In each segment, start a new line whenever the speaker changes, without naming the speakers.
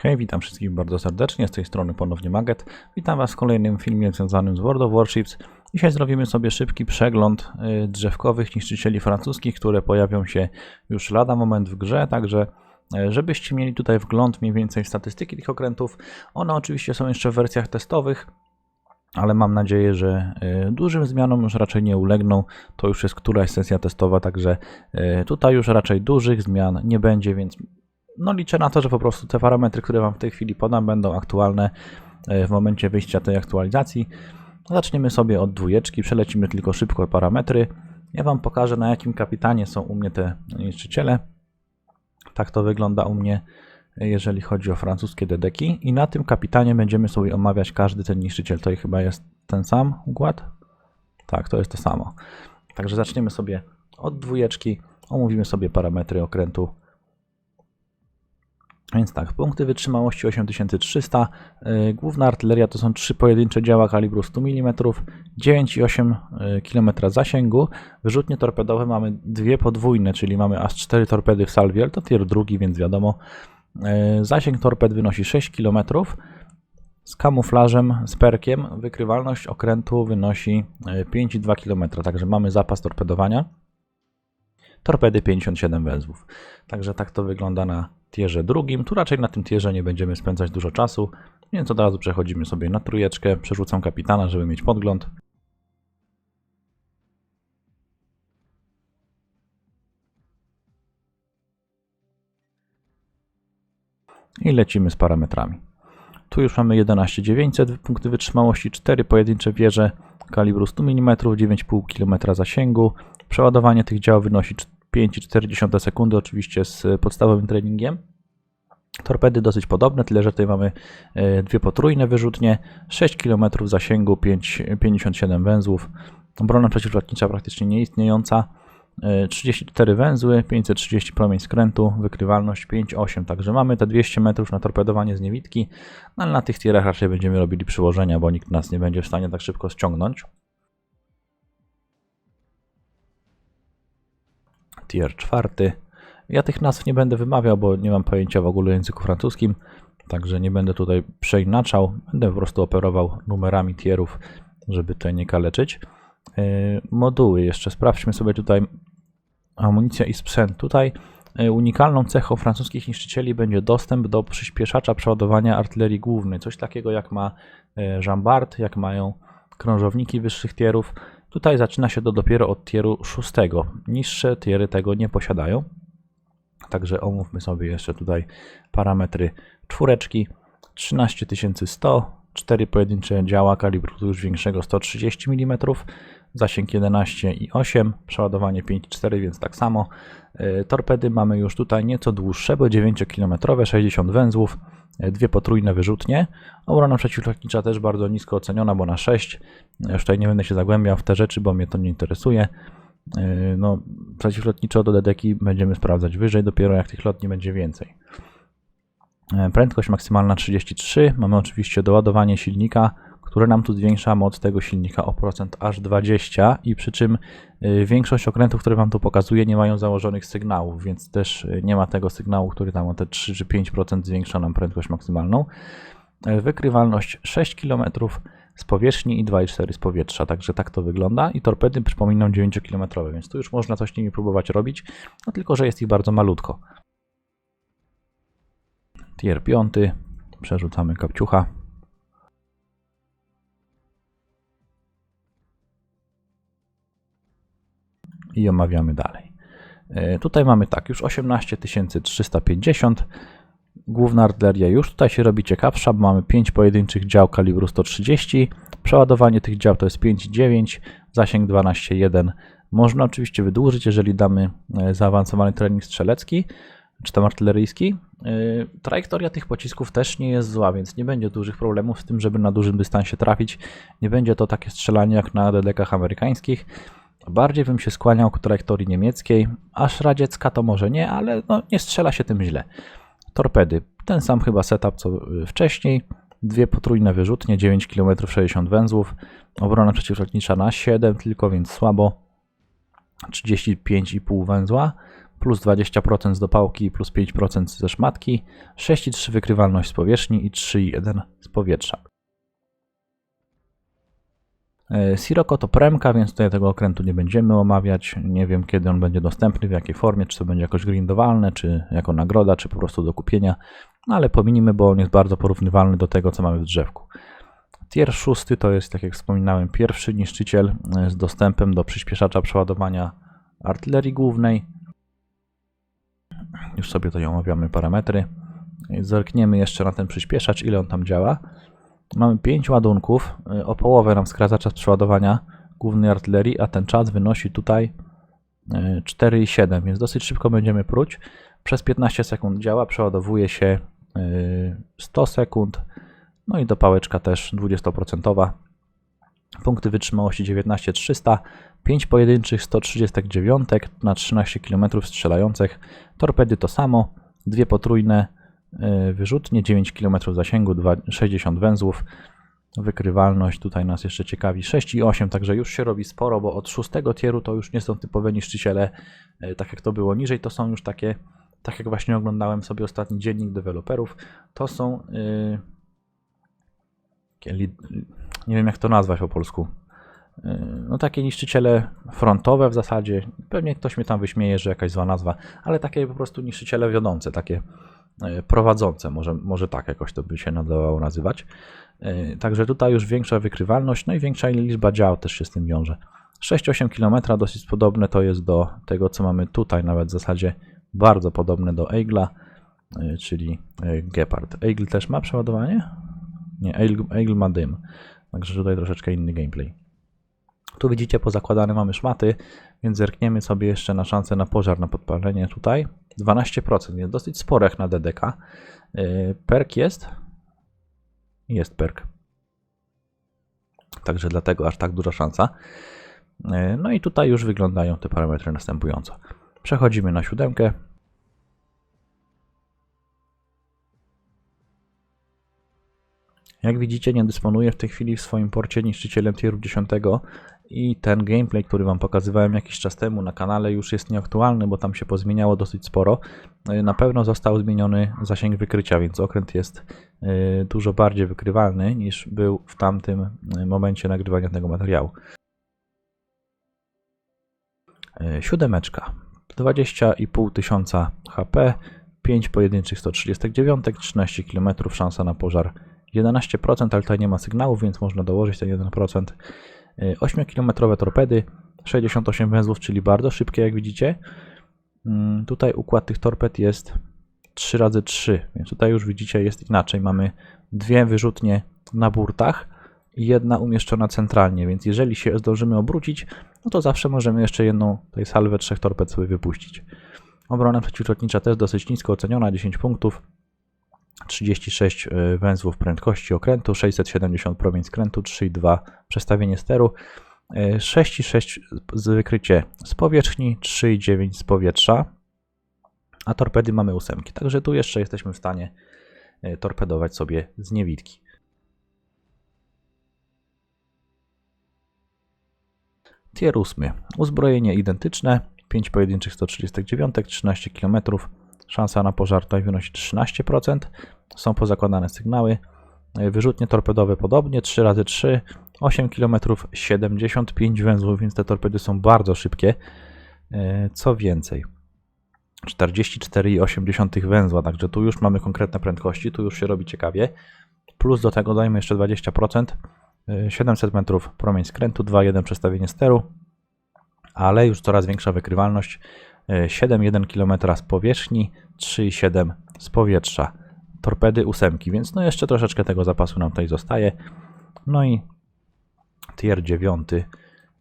Hej, witam wszystkich bardzo serdecznie, z tej strony ponownie Maget. Witam Was w kolejnym filmie związanym z World of Warships. Dzisiaj zrobimy sobie szybki przegląd y, drzewkowych niszczycieli francuskich, które pojawią się już lada moment w grze, także y, żebyście mieli tutaj wgląd mniej więcej w statystyki tych okrętów. One oczywiście są jeszcze w wersjach testowych, ale mam nadzieję, że y, dużym zmianom już raczej nie ulegną. To już jest któraś sesja testowa, także tutaj już raczej dużych zmian nie będzie, więc no liczę na to, że po prostu te parametry, które Wam w tej chwili podam, będą aktualne e, w momencie wyjścia tej aktualizacji. Zaczniemy sobie od dwójeczki, przelecimy tylko szybko parametry. Ja Wam pokażę na jakim kapitanie są u mnie te niszczyciele. Tak to wygląda u mnie, jeżeli chodzi o francuskie dedeki. I na tym kapitanie będziemy sobie omawiać każdy ten niszczyciel. To chyba jest ten sam układ? Tak, to jest to samo. Także zaczniemy sobie od dwójeczki. Omówimy sobie parametry okrętu więc tak, punkty wytrzymałości 8300, yy, główna artyleria to są trzy pojedyncze działa kalibru 100 mm, 9,8 km zasięgu, wyrzutnie torpedowe mamy dwie podwójne, czyli mamy aż 4 torpedy w salwie, ale to tier drugi, więc wiadomo. Yy, zasięg torped wynosi 6 km, z kamuflażem, z perkiem wykrywalność okrętu wynosi 5,2 km, także mamy zapas torpedowania. Torpedy 57 węzłów. Także tak to wygląda na tierze drugim. Tu raczej na tym tierze nie będziemy spędzać dużo czasu, więc od razu przechodzimy sobie na trójeczkę. Przerzucam kapitana, żeby mieć podgląd. I lecimy z parametrami. Tu już mamy 11900 punkty wytrzymałości, 4 pojedyncze wieże kalibru 100 mm, 9,5 km zasięgu. Przeładowanie tych dział wynosi 5,4 sekundy, oczywiście z podstawowym treningiem. Torpedy dosyć podobne, tyle że tutaj mamy e, dwie potrójne wyrzutnie, 6 km zasięgu, 5, 57 węzłów. Obrona przeciwlotnicza praktycznie nieistniejąca. 34 e, węzły, 530 promień skrętu, wykrywalność 5,8. Także mamy te 200 metrów na torpedowanie z niewidki, no ale na tych tierach raczej będziemy robili przyłożenia, bo nikt nas nie będzie w stanie tak szybko ściągnąć. tier czwarty. Ja tych nazw nie będę wymawiał, bo nie mam pojęcia w ogóle o języku francuskim, także nie będę tutaj przeinaczał. Będę po prostu operował numerami tierów, żeby tutaj nie kaleczyć. Yy, moduły jeszcze, sprawdźmy sobie tutaj amunicja i sprzęt. Tutaj yy, unikalną cechą francuskich niszczycieli będzie dostęp do przyspieszacza przeładowania artylerii głównej. Coś takiego jak ma Jean Bart, jak mają krążowniki wyższych tierów. Tutaj zaczyna się to dopiero od tieru szóstego. Niższe tiery tego nie posiadają. Także omówmy sobie jeszcze tutaj parametry czwóreczki. 13100, 4 pojedyncze działa kalibru już większego 130 mm, zasięg 11,8, przeładowanie 5,4, więc tak samo. E, torpedy mamy już tutaj nieco dłuższe, bo 9-km, 60 węzłów, e, dwie potrójne wyrzutnie. Obrona przeciwlotnicza też bardzo nisko oceniona, bo na 6. Już tutaj nie będę się zagłębiał w te rzeczy, bo mnie to nie interesuje. E, no, przeciwlotnicze do dedeki będziemy sprawdzać wyżej, dopiero jak tych lotni będzie więcej. Prędkość maksymalna 33. Mamy oczywiście doładowanie silnika które nam tu zwiększa moc tego silnika o procent aż 20 i przy czym y, większość okrętów, które Wam tu pokazuję, nie mają założonych sygnałów, więc też y, nie ma tego sygnału, który tam o te 3 czy 5% zwiększa nam prędkość maksymalną. Y, wykrywalność 6 km z powierzchni i 2,4 z powietrza, także tak to wygląda i torpedy przypominam 9 km, więc tu już można coś nimi próbować robić, no tylko, że jest ich bardzo malutko. Tier 5, przerzucamy kapciucha. I omawiamy dalej. E, tutaj mamy tak, już 18350, główna artyleria już tutaj się robi ciekawsza, bo mamy 5 pojedynczych dział kalibru 130, przeładowanie tych dział to jest 5,9, zasięg 12,1. Można oczywiście wydłużyć, jeżeli damy e, zaawansowany trening strzelecki, czy tam artyleryjski. E, trajektoria tych pocisków też nie jest zła, więc nie będzie dużych problemów z tym, żeby na dużym dystansie trafić. Nie będzie to takie strzelanie jak na dedekach amerykańskich. Bardziej bym się skłaniał ku trajektorii niemieckiej, aż radziecka to może nie, ale no, nie strzela się tym źle. Torpedy, ten sam chyba setup co y, wcześniej. Dwie potrójne wyrzutnie, 9 km 60 węzłów. Obrona przeciwlotnicza na 7 tylko, więc słabo. 35,5 węzła. plus 20% z dopałki, plus 5% ze szmatki, 6,3 wykrywalność z powierzchni i 3,1 z powietrza. E, Sirocco to premka, więc tutaj tego okrętu nie będziemy omawiać. Nie wiem kiedy on będzie dostępny, w jakiej formie, czy to będzie jakoś grindowalne, czy jako nagroda, czy po prostu do kupienia. No ale pominimy, bo on jest bardzo porównywalny do tego, co mamy w drzewku. Tier 6 to jest, tak jak wspominałem, pierwszy niszczyciel e, z dostępem do przyspieszacza przeładowania artylerii głównej. Już sobie tutaj omawiamy parametry. Zerkniemy jeszcze na ten przyspieszacz, ile on tam działa. Mamy 5 ładunków, y, o połowę nam skraca czas przeładowania głównej artylerii, a ten czas wynosi tutaj y, 4,7, więc dosyć szybko będziemy pruć. Przez 15 sekund działa, przeładowuje się y, 100 sekund, no i dopałeczka też 20%. Punkty wytrzymałości 19300, 5 pojedynczych 139 na 13 km strzelających, torpedy to samo, dwie potrójne y, wyrzutnie, 9 km zasięgu, dwa- 60 węzłów, wykrywalność tutaj nas jeszcze ciekawi 6 i 8, także już się robi sporo, bo od 6 tieru to już nie są typowe niszczyciele, y, tak jak to było niżej, to są już takie, tak jak właśnie oglądałem sobie ostatni dziennik deweloperów, to są y, li- nie wiem jak to nazwać po polsku. Yy, No takie niszczyciele frontowe w zasadzie. Pewnie ktoś mnie tam wyśmieje, że jakaś zła nazwa, ale takie po prostu niszczyciele wiodące, takie yy, prowadzące, może, może tak jakoś to by się nadawało nazywać. Yy, Także tutaj już większa wykrywalność, no i większa liczba dział też się z tym wiąże. 6-8 km dosyć podobne to jest do tego, co mamy tutaj, nawet w zasadzie bardzo podobne do Eigla, yy, czyli Gepard. Eagle też ma przeładowanie? Nie, Eagle ma dym. Także tutaj troszeczkę inny gameplay. Tu widzicie, pozakładane mamy szmaty, więc zerkniemy sobie jeszcze na szansę na pożar, na podpalenie tutaj. 12%, więc dosyć spore jak na DDK. Yy, Perk jest? Jest perk. Także dlatego aż tak duża szansa. Yy, No i tutaj już wyglądają te parametry następująco. Przechodzimy na siódemkę. Jak widzicie, nie dysponuję w tej chwili w swoim porcie niszczycielem tieru 10 i ten gameplay, który Wam pokazywałem jakiś czas temu na kanale już jest nieaktualny, bo tam się pozmieniało dosyć sporo. Y, Na pewno został zmieniony zasięg wykrycia, więc okręt jest y, dużo bardziej wykrywalny niż był w tamtym y, momencie nagrywania tego materiału. Y, Siódemeczka. 20,5 tysiąca HP, 5 pojedynczych 139, 13 km, szansa na pożar 11%, ale tutaj nie ma sygnałów, więc można dołożyć ten 1%. 8-kilometrowe torpedy, 68 węzłów, czyli bardzo szybkie, jak widzicie. Mm, Tutaj układ tych torped jest 3 razy 3 więc tutaj już widzicie jest inaczej. Mamy dwie wyrzutnie na burtach i jedna umieszczona centralnie, więc jeżeli się zdążymy obrócić, no to zawsze możemy jeszcze jedną tej salwę trzech torped sobie wypuścić. Obrona przeciwlotnicza też dosyć nisko oceniona, 10 punktów. 36 y, węzłów prędkości okrętu, 670 promień skrętu, 3,2 przestawienie steru, y, 6,6 z wykrycie z powierzchni, 3,9 z powietrza, a torpedy mamy ósemki. Także tu jeszcze jesteśmy w stanie y, torpedować sobie z niewidki. Tier 8. Uzbrojenie identyczne, 5 pojedynczych 139, 13 km. Szansa na pożar tutaj wynosi 13%. Są pozakładane sygnały. Wyrzutnie torpedowe podobnie, 3 razy 3 8 km, 75 węzłów, więc te torpedy są bardzo szybkie. E, Co więcej, 44,8 węzła, także tu już mamy konkretne prędkości, tu już się robi ciekawie. Plus do tego dajmy jeszcze 20%, e, 700 metrów promień skrętu, 2,1 przestawienie steru, ale już coraz większa wykrywalność, e, 7,1 km z powierzchni, 3,7 z powietrza. Torpedy ósemki, więc no jeszcze troszeczkę tego zapasu nam tutaj zostaje. No i tier 9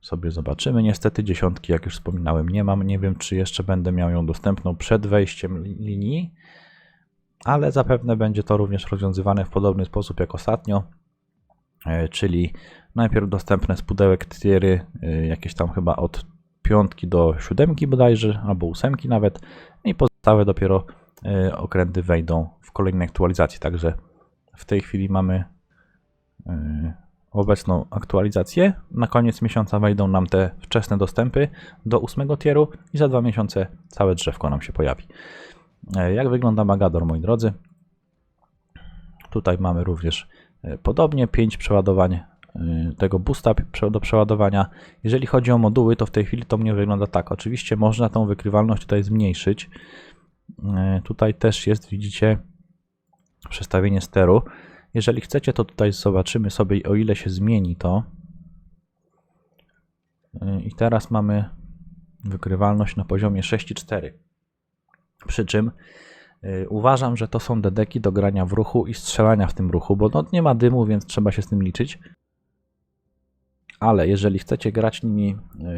sobie zobaczymy. Niestety dziesiątki, jak już wspominałem, nie mam. Nie wiem, czy jeszcze będę miał ją dostępną przed wejściem li- linii, ale zapewne będzie to również rozwiązywane w podobny sposób jak ostatnio, e, czyli najpierw dostępne z pudełek tiery, e, jakieś tam chyba od piątki do siódemki bodajże, albo ósemki nawet, i pozostałe dopiero okręty wejdą w kolejnej aktualizacji. Także w tej chwili mamy e, obecną aktualizację. Na koniec miesiąca wejdą nam te wczesne dostępy do ósmego tieru i za dwa miesiące całe drzewko nam się pojawi. E, Jak wygląda Magador, moi drodzy? Tutaj mamy również e, podobnie 5 przeładowań e, tego boosta do przeładowania. Jeżeli chodzi o moduły, to w tej chwili to mnie wygląda tak. Oczywiście można tą wykrywalność tutaj zmniejszyć. E, Tutaj też jest, widzicie, przestawienie steru. Jeżeli chcecie, to tutaj zobaczymy sobie, o ile się zmieni to. E, I teraz mamy wykrywalność na poziomie 6,4. Przy czym y, uważam, że to są dedeki do grania w ruchu i strzelania w tym ruchu, bo no, nie ma dymu, więc trzeba się z tym liczyć. Ale jeżeli chcecie grać nimi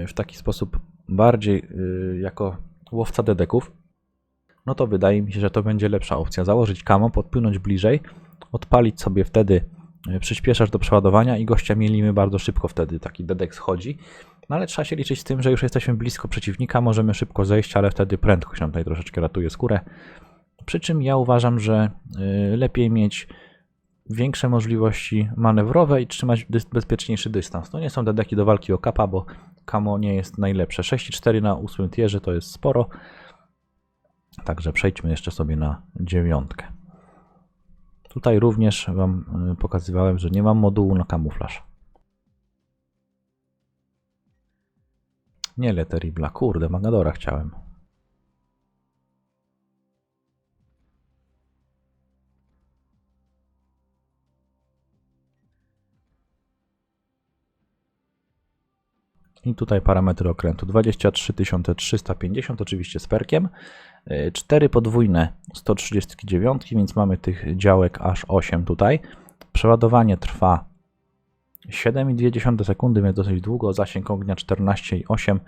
w taki sposób bardziej jako łowca dedeków, no to wydaje mi się, że to będzie lepsza opcja. Założyć kamo, podpłynąć bliżej, odpalić sobie wtedy y, przyspieszacz do przeładowania i gościa mielimy bardzo szybko wtedy, taki dedek schodzi. No ale trzeba się liczyć z tym, że już jesteśmy blisko przeciwnika, możemy szybko zejść, ale wtedy prędkość nam tutaj troszeczkę ratuje skórę. Przy czym ja uważam, że y, lepiej mieć większe możliwości manewrowe i trzymać dys- bezpieczniejszy dystans. To nie są dedeki do walki o kapa, bo kamo nie jest najlepsze. 6,4 na 8 tierze to jest sporo. Także przejdźmy jeszcze sobie na dziewiątkę. Tutaj również Wam y, pokazywałem, że nie mam modułu na kamuflaż. Nie Letteribla, kurde, Magadora chciałem. I tutaj parametry okrętu 23 350, oczywiście z perkiem. 4 podwójne 139, więc mamy tych działek aż 8 tutaj. Przeładowanie trwa 7,2 sekundy, więc dosyć długo. Zasięg ognia 14,8.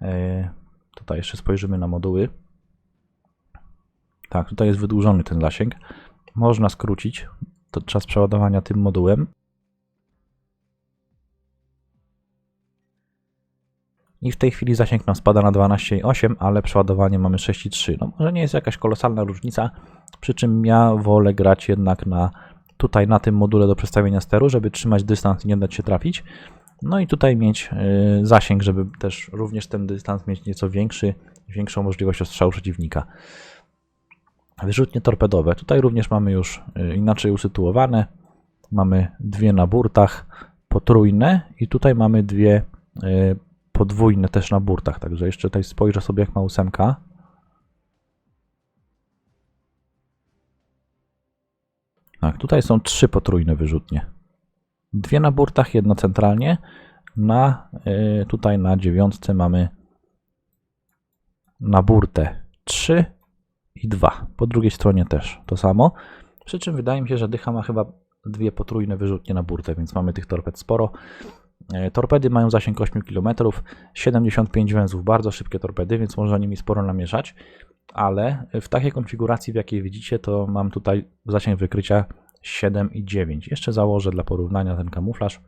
Yy, Tutaj jeszcze spojrzymy na moduły. Tak, tutaj jest wydłużony ten zasięg. Można skrócić to czas przeładowania tym modułem. I w tej chwili zasięg nam spada na 12,8, ale przeładowanie mamy 6,3. No może nie jest jakaś kolosalna różnica, przy czym ja wolę grać jednak na tutaj na tym module do przestawienia steru, żeby trzymać dystans i nie dać się trafić. No i tutaj mieć y, zasięg, żeby też również ten dystans mieć nieco większy, większą możliwość ostrzału przeciwnika. Wyrzutnie torpedowe. Tutaj również mamy już y, inaczej usytuowane. Mamy dwie na burtach potrójne i tutaj mamy dwie y, podwójne też na burtach. Także jeszcze tutaj spojrzę sobie jak ma ósemka. Tak, tutaj są trzy potrójne wyrzutnie. Dwie na burtach, jedna centralnie. Na, y, tutaj na dziewiątce mamy na burtę 3 i 2. Po drugiej stronie też to samo. Przy czym wydaje mi się, że dycha ma chyba dwie potrójne wyrzutnie na burtę, więc mamy tych torped sporo. E, Torpedy mają zasięg 8 km, 75 węzłów, bardzo szybkie torpedy, więc można nimi sporo namieszać, ale w takiej konfiguracji, w jakiej widzicie, to mam tutaj zasięg wykrycia 7 i 9. Jeszcze założę dla porównania ten kamuflaż.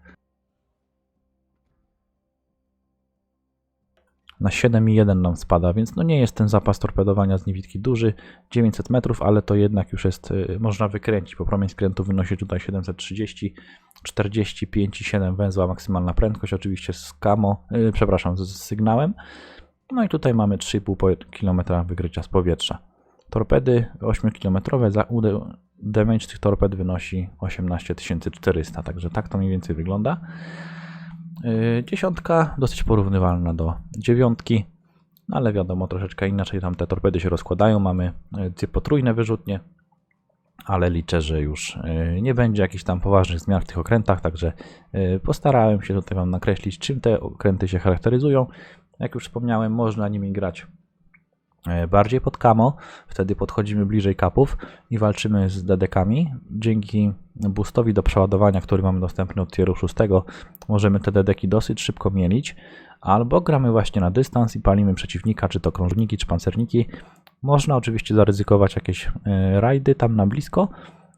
Na 7,1 nam spada, więc no nie jest ten zapas torpedowania z niewidki duży, 900 metrów, ale to jednak już jest, y, można wykręcić, bo promień skrętu wynosi tutaj 730, 45,7 węzła maksymalna prędkość, oczywiście z kamo, y, przepraszam, z, sygnałem. No i tutaj mamy 3,5 po- km wykrycia z powietrza. Torpedy 8 km, za ude- damage tych torped wynosi 18 400, także tak to mniej więcej wygląda. Yy, Dziesiątka dosyć porównywalna do dziewiątki, no ale wiadomo, troszeczkę inaczej tam te torpedy się rozkładają. Mamy yy, potrójne wyrzutnie, ale liczę, że już yy, nie będzie jakichś tam poważnych zmian w tych okrętach, także postarałem się tutaj Wam nakreślić, czym te okręty się charakteryzują. Jak już wspomniałem, można nimi grać bardziej pod kamo, wtedy podchodzimy bliżej kapów i walczymy z dedekami. Dzięki boostowi do przeładowania, który mamy dostępny od tieru 6, możemy te dedeki dosyć szybko mielić, albo gramy właśnie na dystans i palimy przeciwnika, czy to krążniki, czy pancerniki. Można oczywiście zaryzykować jakieś e, rajdy tam na blisko,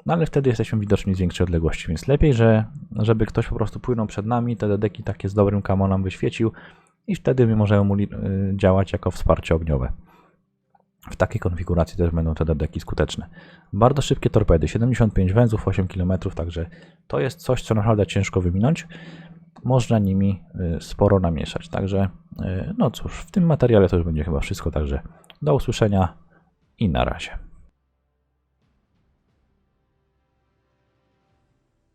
no ale wtedy jesteśmy widoczni z większej odległości, więc lepiej, że, żeby ktoś po prostu płynął przed nami, te dedeki takie z dobrym kamo nam wyświecił i wtedy my możemy mu e, działać jako wsparcie ogniowe. W takiej konfiguracji też będą te dedeki skuteczne. Bardzo szybkie torpedy, 75 węzłów, 8 km, także to jest coś, co naprawdę ciężko wyminąć. Można nimi y, sporo namieszać. Także, y, no cóż, w tym materiale to już będzie chyba wszystko. Także do usłyszenia i na razie.